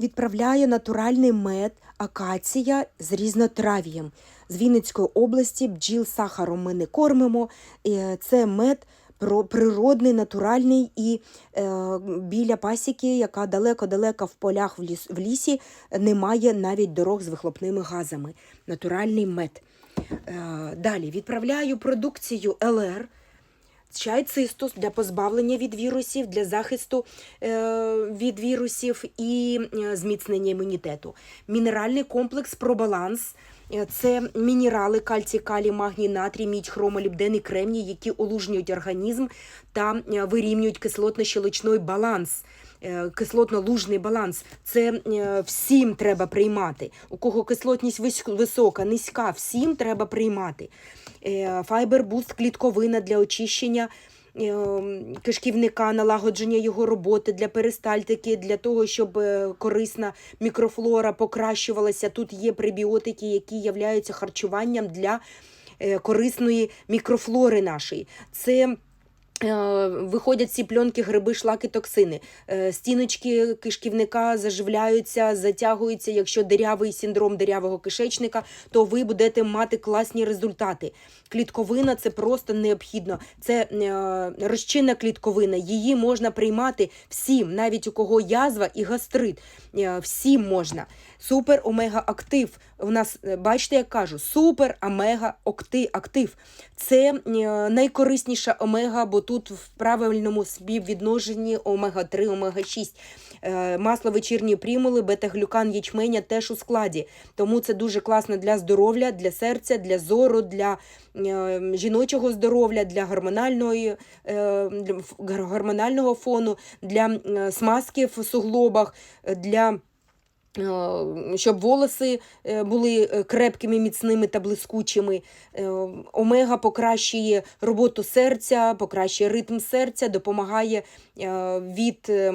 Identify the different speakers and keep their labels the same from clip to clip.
Speaker 1: відправляю натуральний мед акація з різнотрав'ям. З Вінницької області бджіл сахаром ми не кормимо. Е, Це мед природний, натуральний і е, біля пасіки, яка далеко-далеко в полях в, ліс, в лісі, немає навіть дорог з вихлопними газами. Натуральний мед. Е, Далі відправляю продукцію ЛР. Чай цистус для позбавлення від вірусів, для захисту е, від вірусів і е, зміцнення імунітету. Мінеральний комплекс Пробаланс. Е, Це мінерали кальцій, калій, магній, натрій, мідь, хромолібден і кремній, які олужнюють організм та е, вирівнюють кислотно-щелочний баланс. Е, Кислотно-лужний баланс це всім треба приймати. У кого кислотність вис- висока, низька, всім треба приймати. Файбер буст клітковина для очищення кишківника, налагодження його роботи для перистальтики, для того, щоб е, корисна мікрофлора покращувалася. Тут є пребіотики, які являються харчуванням для е, корисної мікрофлори нашої. Це Виходять ці пленки, гриби, шлаки, токсини. Е, Стіночки кишківника заживляються, затягуються. Якщо дирявий синдром дирявого кишечника, то ви будете мати класні результати. Клітковина це просто необхідно. Це е, розчинна клітковина. Її можна приймати всім, навіть у кого язва і гастрит. Е, Всім можна. Супер омега актив. У нас, е, бачите, як кажу, супер омега актив. Це е, найкорисніша омега, бо тут в правильному співвідношенні омега-3, омега-6. Е, Масло вечірньої примули, бета-глюкан ячменя теж у складі. Тому це дуже класно для здоров'я, для серця, для зору, для е, жіночого здоров'я, для гормональної, е, гормонального фону, для смазки в суглобах, для щоб волоси е, були е, крепкими, міцними та блискучими. Е, Омега покращує роботу серця, покращує ритм серця, допомагає е, від е,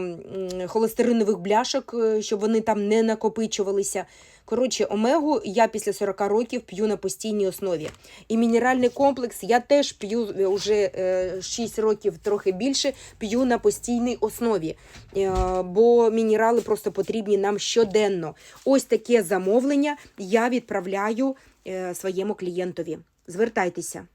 Speaker 1: холестеринових бляшок, е, щоб вони там не накопичувалися. Коротше, омегу я після 40 років п'ю на постійній основі. І мінеральний комплекс я теж п'ю вже 6 років, трохи більше, п'ю на постійній основі. Е, Бо мінерали просто потрібні нам щоденно. Ось таке замовлення я відправляю е, своєму клієнтові. Звертайтеся.